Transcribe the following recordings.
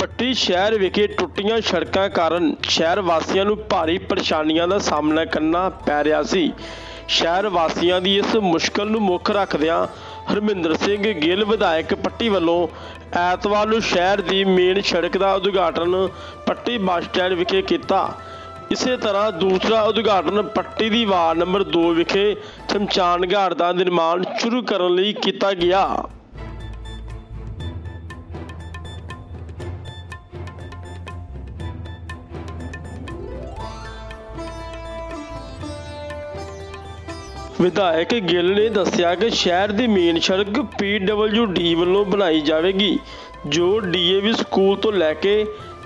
ਪੱਟੀ ਸ਼ਹਿਰ ਵਿਖੇ ਟੁੱਟੀਆਂ ਸੜਕਾਂ ਕਾਰਨ ਸ਼ਹਿਰ ਵਾਸੀਆਂ ਨੂੰ ਭਾਰੀ ਪਰੇਸ਼ਾਨੀਆਂ ਦਾ ਸਾਹਮਣਾ ਕਰਨਾ ਪੈ ਰਿਹਾ ਸੀ। ਸ਼ਹਿਰ ਵਾਸੀਆਂ ਦੀ ਇਸ ਮੁਸ਼ਕਲ ਨੂੰ ਮੁੱਖ ਰੱਖਦਿਆਂ ਹਰਮਿੰਦਰ ਸਿੰਘ ਗਿੱਲ, ਵਿਧਾਇਕ ਪੱਟੀ ਵੱਲੋਂ ਐਤਵਾਰ ਨੂੰ ਸ਼ਹਿਰ ਦੀ ਮੇਨ ਸੜਕ ਦਾ ਉਦਘਾਟਨ ਪੱਟੀ ਬੱਸ ਸਟੈਂਡ ਵਿਖੇ ਕੀਤਾ। ਇਸੇ ਤਰ੍ਹਾਂ ਦੂਸਰਾ ਉਦਘਾਟਨ ਪੱਟੀ ਦੀ ਵਾਰਡ ਨੰਬਰ 2 ਵਿਖੇ ਸ਼ਮਸ਼ਾਨ ਘਾਟ ਦਾ ਨਿਰਮਾਣ ਸ਼ੁਰੂ ਕਰਨ ਲਈ ਕੀਤਾ ਗਿਆ। ਵਿਧਾਇਕ ਗਿੱਲ ਨੇ ਦੱਸਿਆ ਕਿ ਸ਼ਹਿਰ ਦੀ ਮੇਨ ਸੜਕ ਡੀ ਵੱਲੋਂ ਬਣਾਈ ਜਾਵੇਗੀ, ਜੋ ਡੀਏਵੀ ਸਕੂਲ ਤੋਂ ਲੈ ਕੇ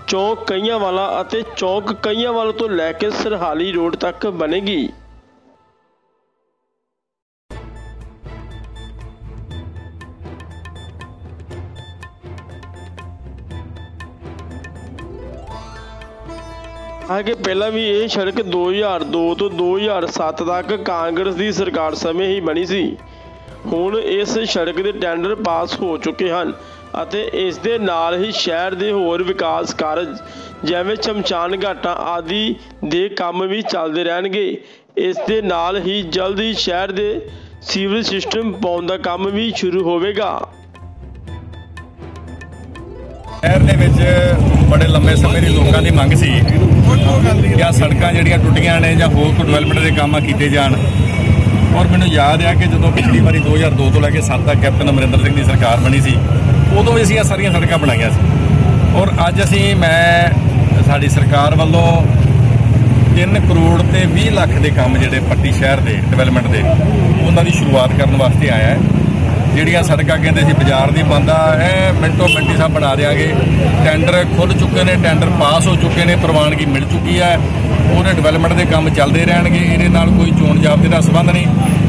ਚੌਕ ਕਈਆਂ ਵਾਲਾ ਅਤੇ ਚੌਕ ਕਈਆਂ ਵਾਲਾ ਤੋਂ ਲੈ ਕੇ ਸਰਹਾਲੀ ਰੋਡ ਤੱਕ ਬਣੇਗੀ। ਹੈ ਕਿ ਪਹਿਲਾਂ ਵੀ ਇਹ ਸੜਕ 2002 ਤੋਂ 2007 ਤੱਕ ਕਾਂਗਰਸ ਦੀ ਸਰਕਾਰ ਸਮੇਂ ਹੀ ਬਣੀ ਸੀ। ਹੁਣ ਇਸ ਸੜਕ ਦੇ ਟੈਂਡਰ ਪਾਸ ਹੋ ਚੁੱਕੇ ਹਨ ਅਤੇ ਇਸ ਦੇ ਨਾਲ ਹੀ ਸ਼ਹਿਰ ਦੇ ਹੋਰ ਵਿਕਾਸ ਕਾਰਜ, ਜਿਵੇਂ ਸ਼ਮਸ਼ਾਨ ਘਾਟਾਂ ਆਦਿ ਦੇ ਕੰਮ ਵੀ ਚੱਲਦੇ ਰਹਿਣਗੇ। ਇਸ ਦੇ ਨਾਲ ਹੀ ਜਲਦ ਹੀ ਸ਼ਹਿਰ ਦੇ ਸੀਵਰੇਜ ਸਿਸਟਮ ਪਾਉਣ ਦਾ ਕੰਮ ਵੀ ਸ਼ੁਰੂ ਹੋਵੇਗਾ। ਸ਼ਹਿਰ ਦੇ ਵਿੱਚ ਬੜੇ ਲੰਮੇ ਸਮੇਂ ਦੀ ਲੋਕਾਂ ਦੀ ਮੰਗ ਸੀ ਕਿ ਆਹ ਸੜਕਾਂ ਜਿਹੜੀਆਂ ਟੁੱਟੀਆਂ ਨੇ ਜਾਂ ਹੋਰ ਕੋਈ ਡਿਵੈਲਪਮੈਂਟ ਦੇ ਕੰਮ ਕੀਤੇ ਜਾਣ। ਔਰ ਮੈਨੂੰ ਯਾਦ ਆ ਕਿ ਜਦੋਂ ਪਿਛਲੀ ਵਾਰੀ 2002 ਤੋਂ ਲੈ ਕੇ 7 ਤੱਕ ਕੈਪਟਨ ਅਮਰਿੰਦਰ ਸਿੰਘ ਦੀ ਸਰਕਾਰ ਬਣੀ ਸੀ, ਉਦੋਂ ਵੀ ਅਸੀਂ ਇਹ ਸਾਰੀਆਂ ਸੜਕਾਂ ਬਣਾਈਆਂ ਸੀ। ਔਰ ਅੱਜ ਅਸੀਂ, ਮੈਂ, ਸਾਡੀ ਸਰਕਾਰ ਵੱਲੋਂ 3 ਕਰੋੜ ਤੇ 20 ਲੱਖ ਦੇ ਕੰਮ ਜਿਹੜੇ ਪੱਟੀ ਸ਼ਹਿਰ ਦੇ ਡਿਵੈਲਪਮੈਂਟ ਦੇ, ਉਹਨਾਂ ਦੀ ਸ਼ੁਰੂਆਤ ਕਰਨ ਵਾਸਤੇ ਆਇਆ ਹੈ। ਜਿਹੜੀਆਂ ਸੜਕਾਂ ਕਹਿੰਦੇ ਸੀ ਬਾਜ਼ਾਰ ਦੀ ਬੰਦਾ ਐ ਮਿੰਟੋ ਮਿੰਟੀ ਸਭ ਬਣਾ ਦਿਆਂਗੇ। ਟੈਂਡਰ ਖੁੱਲ ਚੁੱਕੇ ਨੇ, ਟੈਂਡਰ ਪਾਸ ਹੋ ਚੁੱਕੇ ਨੇ, ਪ੍ਰਵਾਨਗੀ ਮਿਲ ਚੁੱਕੀ ਹੈ। ਉਹਦੇ ਡਿਵੈਲਪਮੈਂਟ ਦੇ ਕੰਮ ਚੱਲਦੇ ਰਹਿਣਗੇ, ਇਹਦੇ ਨਾਲ ਕੋਈ ਚੋਣ ਜਾਬਤੇ ਦਾ ਸੰਬੰਧ ਨਹੀਂ।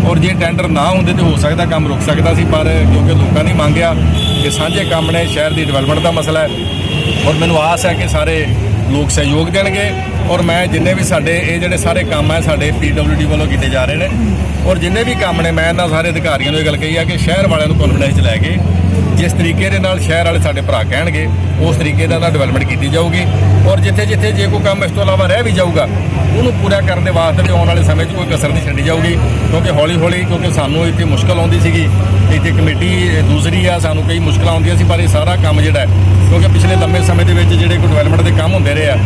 ਔਰ ਜੇ ਟੈਂਡਰ ਨਾ ਹੁੰਦੇ ਤੇ ਹੋ ਸਕਦਾ ਕੰਮ ਰੁਕ ਸਕਦਾ ਸੀ, ਪਰ ਕਿਉਂਕਿ ਲੋਕਾਂ ਨੇ ਮੰਗਿਆ ਕਿ ਸਾਂਝੇ ਕੰਮ ਨੇ, ਸ਼ਹਿਰ ਦੀ ਡਿਵੈਲਪਮੈਂਟ ਦਾ ਮਸਲਾ ਹੈ। ਔਰ ਮੈਨੂੰ ਆਸ ਹੈ ਕਿ ਸਾਰੇ ਲੋਕ ਸਹਿਯੋਗ ਦੇਣਗੇ ਔਰ ਮੈਂ ਜਿੰਨੇ ਵੀ ਸਾਡੇ, ਇਹ ਜਿਹੜੇ ਸਾਰੇ ਕੰਮ ਹੈ ਸਾਡੇ ਪੀਡਬਲਯੂਡੀ ਵੱਲੋਂ ਕੀਤੇ ਜਾ ਰਹੇ ਨੇ ਔਰ ਜਿੰਨੇ ਵੀ ਕੰਮ ਨੇ, ਮੈਂ ਇਹਨਾਂ ਸਾਰੇ ਅਧਿਕਾਰੀਆਂ ਨੂੰ ਇਹ ਗੱਲ ਕਹੀ ਆ ਕਿ ਸ਼ਹਿਰ ਵਾਲਿਆਂ ਨੂੰ ਕੌਨਫੀਡੈਂਸ 'ਚ ਲੈ ਕੇ ਜਿਸ ਤਰੀਕੇ ਦੇ ਨਾਲ ਸ਼ਹਿਰ ਵਾਲੇ ਸਾਡੇ ਭਰਾ ਕਹਿਣਗੇ, ਉਸ ਤਰੀਕੇ ਦਾ ਡਿਵੈਲਪਮੈਂਟ ਕੀਤੀ ਜਾਊਗੀ ਔਰ ਜਿੱਥੇ ਜਿੱਥੇ ਜੇ ਕੋਈ ਕੰਮ ਇਸ ਤੋਂ ਇਲਾਵਾ ਰਹਿ ਵੀ ਜਾਊਗਾ, ਉਹਨੂੰ ਪੂਰਾ ਕਰਨ ਦੇ ਵਾਸਤੇ ਵੀ ਆਉਣ ਵਾਲੇ ਸਮੇਂ 'ਚ ਕੋਈ ਕਸਰ ਨਹੀਂ ਛੱਡੀ ਜਾਊਗੀ ਕਿਉਂਕਿ ਹੌਲੀ ਹੌਲੀ ਕਿਉਂਕਿ ਸਾਨੂੰ ਇੱਥੇ ਮੁਸ਼ਕਲ ਆਉਂਦੀ ਸੀਗੀ, ਇੱਥੇ ਕਮੇਟੀ ਦੂਸਰੀ ਆ, ਸਾਨੂੰ ਕਈ ਮੁਸ਼ਕਲਾਂ ਆਉਂਦੀਆਂ ਸੀ, ਪਰ ਇਹ ਸਾਰਾ ਕੰਮ ਜਿਹੜਾ ਕਿਉਂਕਿ ਪਿਛਲੇ ਲੰਮੇ ਸਮੇਂ ਦੇ ਵਿੱਚ ਜਿਹੜੇ ਕੋਈ ਡਿਵੈਲਪਮੈਂਟ ਦੇ ਕੰਮ ਹੁੰਦੇ ਰਹੇ ਆ,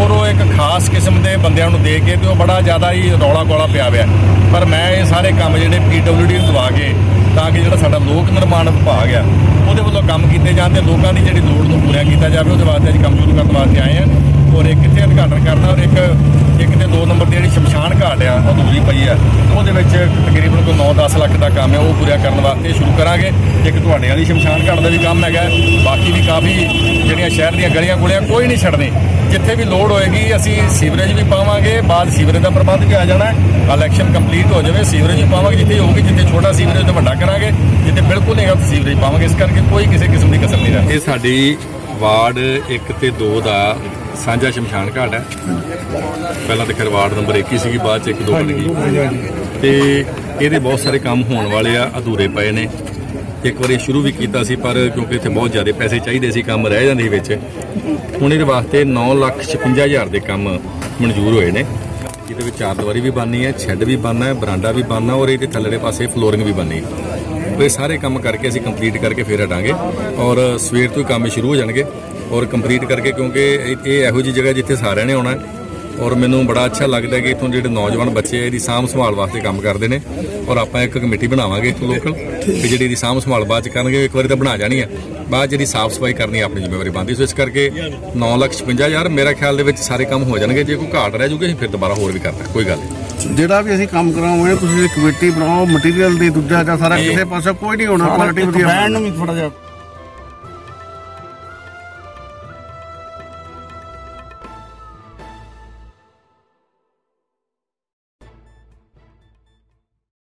ਔਰ ਉਹ ਇੱਕ ਖਾਸ ਕਿਸਮ ਦੇ ਬੰਦਿਆਂ ਨੂੰ ਦੇ ਕੇ ਤੇ ਉਹ ਬੜਾ ਜ਼ਿਆਦਾ ਹੀ ਰੌਲਾ ਗੋਲਾ ਪਿਆ ਹੋਇਆ। ਪਰ ਮੈਂ ਇਹ ਸਾਰੇ ਕੰਮ ਜਿਹੜੇ ਪੀਡਬਲਯੂਡੀ ਨੂੰ ਦਵਾ ਕੇ, ਤਾਂ ਕਿ ਜਿਹੜਾ ਸਾਡਾ ਲੋਕ ਨਿਰਮਾਣ ਵਿਭਾਗ ਆ, ਉਹਦੇ ਵੱਲੋਂ ਕੰਮ ਕੀਤੇ ਜਾਣ ਤੇ ਲੋਕਾਂ ਦੀ ਜਿਹੜੀ ਲੋੜ ਨੂੰ ਪੂਰਾ ਕੀਤਾ ਜਾਵੇ, ਉਹਦੇ ਵਾਸਤੇ ਅੱਜ ਕੰਮ ਸ਼ੁਰੂ ਕਰਨ ਵਾਸਤੇ ਆਏ ਆ। ਔਰ ਇਹ ਕਿੱਥੇ ਉਦਘਾਟਨ ਕਰਨਾ ਔਰ ਇੱਕ ਨੰਬਰ ਦੀ ਜਿਹੜੀ ਸ਼ਮਸ਼ਾਨ ਘਾਟ ਆ, ਉਹ ਦੂਰੀ ਪਈ ਆ। ਉਹਦੇ ਵਿੱਚ ਤਕਰੀਬਨ ਕੋਈ 9-10 ਲੱਖ ਦਾ ਕੰਮ ਹੈ ਉਹ ਪੂਰਾ ਕਰਨ ਵਾਸਤੇ ਸ਼ੁਰੂ ਕਰਾਂਗੇ। ਇੱਕ ਤੁਹਾਡੇ ਵਾਲੀ ਸ਼ਮਸ਼ਾਨ ਘਾਟ ਦਾ ਵੀ ਕੰਮ ਹੈਗਾ। ਬਾਕੀ ਵੀ ਕਾਫੀ ਜਿਹੜੀਆਂ ਸ਼ਹਿਰ ਦੀਆਂ ਗਲੀਆਂ ਗੁਲੀਆਂ ਕੋਈ ਨਹੀਂ ਛੱਡਣੀ। ਜਿੱਥੇ ਵੀ ਲੋੜ ਹੋਏਗੀ, ਅਸੀਂ ਸੀਵਰੇਜ ਵੀ ਪਾਵਾਂਗੇ। ਬਾਅਦ ਸੀਵਰੇਜ ਦਾ ਪ੍ਰਬੰਧ ਵੀ ਆ ਜਾਣਾ। ਹੈ ਇਲੈਕਸ਼ਨ ਕੰਪਲੀਟ ਹੋ ਜਾਵੇ, ਸੀਵਰੇਜ ਵੀ ਪਾਵਾਂਗੇ। ਜਿੱਥੇ ਹੋਊਗੀ, ਜਿੱਥੇ ਛੋਟਾ ਸੀਵਰੇਜ ਤੋਂ ਵੱਡਾ ਕਰਾਂਗੇ। ਜਿੱਥੇ ਬਿਲਕੁਲ ਨਹੀਂ ਸੀਵਰੇਜ ਪਾਵਾਂਗੇ। ਇਸ ਕਰਕੇ ਕੋਈ ਕਿਸੇ ਕਿਸਮ ਦੀ ਕਸਰ ਨਹੀਂ ਰਹਿ ਇਹ ਸਾਡੀ ਵਾਰਡ 1 ਤੇ 2 ਦਾ ਸਾਂਝਾ ਸ਼ਮਸ਼ਾਨ ਘਾਟ ਹੈ। ਪਹਿਲਾਂ ਤਾਂ ਖੈਰ ਵਾਰਡ ਨੰਬਰ 1 ਹੀ ਸੀਗੀ ਬਾਅਦ ਚ 1 2 ਬਣ ਗਈ। ਤੇ ਇਹਦੇ ਬਹੁਤ ਸਾਰੇ ਕੰਮ ਹੋਣ ਵਾਲੇ ਆ ਅਧੂਰੇ ਪਏ ਨੇ। ਇੱਕ ਵਾਰੀ ਸ਼ੁਰੂ ਵੀ ਕੀਤਾ ਸੀ ਪਰ ਕਿਉਂਕਿ ਇੱਥੇ ਬਹੁਤ ਜ਼ਿਆਦਾ ਪੈਸੇ ਚਾਹੀਦੇ ਸੀ ਕੰਮ ਰਹਿ ਜਾਂਦੇ ਵਿੱਚ। ਹੁਣ ਇਹਦੇ ਵਾਸਤੇ 956000 ਦੇ ਕੰਮ ਮਨਜ਼ੂਰ ਹੋਏ ਨੇ। ਇਹਦੇ ਵਿੱਚ ਚਾਰ ਦੀਵਾਰੀ ਵੀ ਬਣਨੀ ਹੈ ਛੱਡ ਵੀ ਬਣਨਾ ਹੈ ਬਰਾਂਡਾ ਵੀ ਬਣਨਾ ਔਰ ਇਹਦੇ ਥੱਲੜੇ ਪਾਸੇ ਫਲੋਰਿੰਗ ਵੀ ਬਣਨੀ ਹੈ। ਇਹ ਸਾਰੇ ਕੰਮ ਕਰਕੇ ਅਸੀਂ ਕੰਪਲੀਟ ਕਰਕੇ ਫੇਰ ਹਟਾਂਗੇ ਔਰ ਸਵੇਰ ਤੋਂ ਹੀ ਕੰਮ ਸ਼ੁਰੂ ਹੋ ਜਾਣਗੇ ਔਰ ਕੰਪਲੀਟ ਕਰਕੇ ਕਿਉਂਕਿ ਇਹ ਇਹ ਜਿਹੀ ਜਗ੍ਹਾ ਜਿੱਥੇ ਸਾਰਿਆਂ ਨੇ ਆਉਣਾ ਹੈ ਔਰ ਮੈਨੂੰ ਬੜਾ ਅੱਛਾ ਲੱਗਦਾ ਕਿ ਇਥੋਂ ਜਿਹੜੇ ਨੌਜਵਾਨ ਬੱਚੇ ਆ ਇਹਦੀ ਸਾਂਭ ਸੰਭਾਲ ਵਾਸਤੇ ਕੰਮ ਕਰਦੇ ਨੇ ਔਰ ਆਪਾਂ ਇੱਕ ਕਮੇਟੀ ਬਣਾਵਾਂਗੇ ਇਥੋਂ ਲੋਕਲ ਤੇ ਜਿਹੜੀ ਇਹਦੀ ਸਾਂਭ ਸੰਭਾਲ ਬਾਅਦ ਚ ਕਰਨਗੇ ਇੱਕ ਵਾਰੀ ਤਾਂ ਬਣਾ ਜਾਣੀ ਆ। ਬਾਅਦ ਜਿਹੜੀ ਸਾਫ਼ ਸਫ਼ਾਈ ਕਰਨੀ ਆਪਣੀ ਜ਼ਿੰਮੇਵਾਰੀ ਬਣਦੀ। ਸੋ ਇਸ ਕਰਕੇ 956000 ਮੇਰਾ ਖਿਆਲ ਦੇ ਵਿੱਚ ਸਾਰੇ ਕੰਮ ਹੋ ਜਾਣਗੇ। ਜੇ ਕੋਈ ਘਾਟ ਰਹਿ ਜੂਗੀ ਅਸੀਂ ਫਿਰ ਦੁਬਾਰਾ ਹੋਰ ਵੀ ਕਰਦਾ ਕੋਈ ਗੱਲ ਨਹੀਂ। ਜਿਹੜਾ ਵੀ ਅਸੀਂ ਕੰਮ ਕਰਾਉਂਗੇ ਤੁਸੀਂ ਇੱਕ ਕਮੇਟੀ ਬਣਾਓ ਮਟੀਰੀਅਲ ਦੀ ਦੂਜਾ ਜਾਂ ਸਾਰਾ ਕਿਸੇ ਪਾਸੇ ਕੋਈ ਨਹੀਂ ਹੋਣਾ ਕੁਆਲਿਟੀ ਵਧੀਆ ਬੈਂਡ ਨੂੰ ਵੀ ਥੋੜਾ ਜਿਹਾ